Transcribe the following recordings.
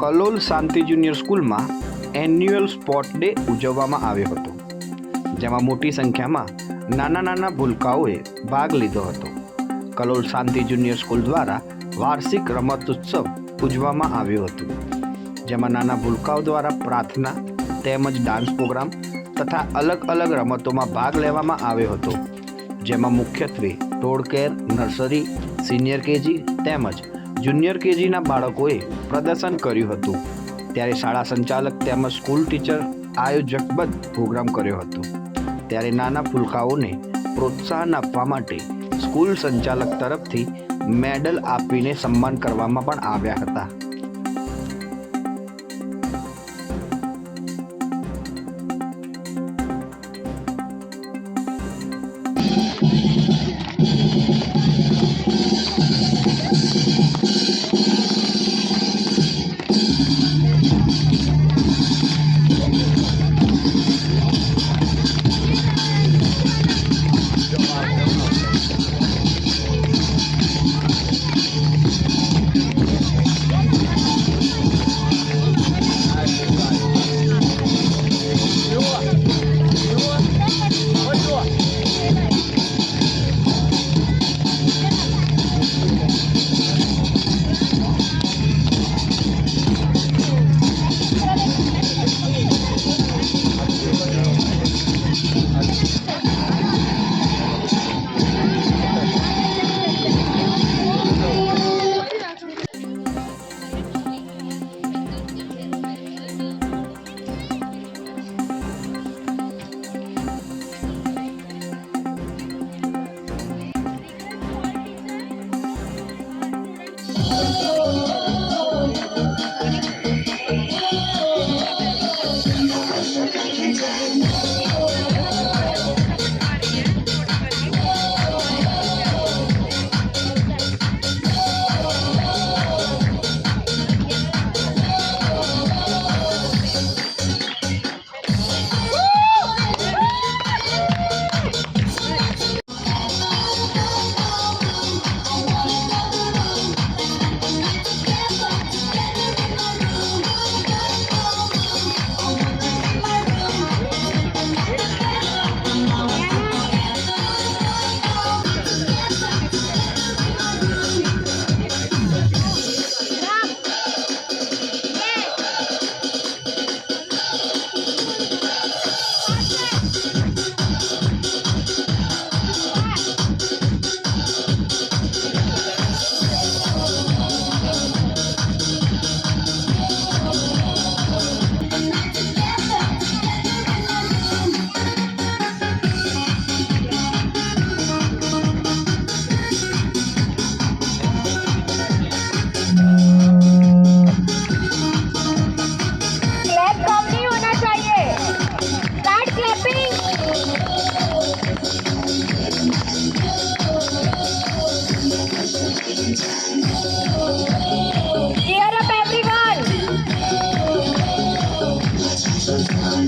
Kalol Shanti junior સ્કૂલમાં annual sport day ઉજવવામાં આવ્યો હતો, જેમાં મોટી સંખ્યામાં નાના નાના ભૂલકાઓએ ભાગ લીધો હતો. કલોલ શાંતિ જુનિયર સ્કૂલ દ્વારા વાર્ષિક રમતોત્સવ ઉજવવામાં આવ્યો હતો, જેમાં નાના ભૂલકાઓ દ્વારા પ્રાર્થના તેમજ ડાન્સ પ્રોગ્રામ તથા અલગ અલગ રમતોમાં ભાગ લેવામાં આવ્યો હતો, જેમાં મુખ્યત્વે ટોળકેર નર્સરી, સિનિયર કેજી તેમજ જુનિયર કેજીના બાળકોએ પ્રદર્શન કર્યું હતું. ત્યારે શાળા સંચાલક તેમજ સ્કૂલ ટીચર આયોજકબદ્ધ પ્રોગ્રામ કર્યો હતો. ત્યારે નાના ફુલકાઓને પ્રોત્સાહન આપવા માટે સ્કૂલ સંચાલક તરફથી મેડલ આપીને સન્માન કરવામાં પણ આવ્યા હતા.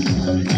Música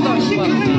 দর্শক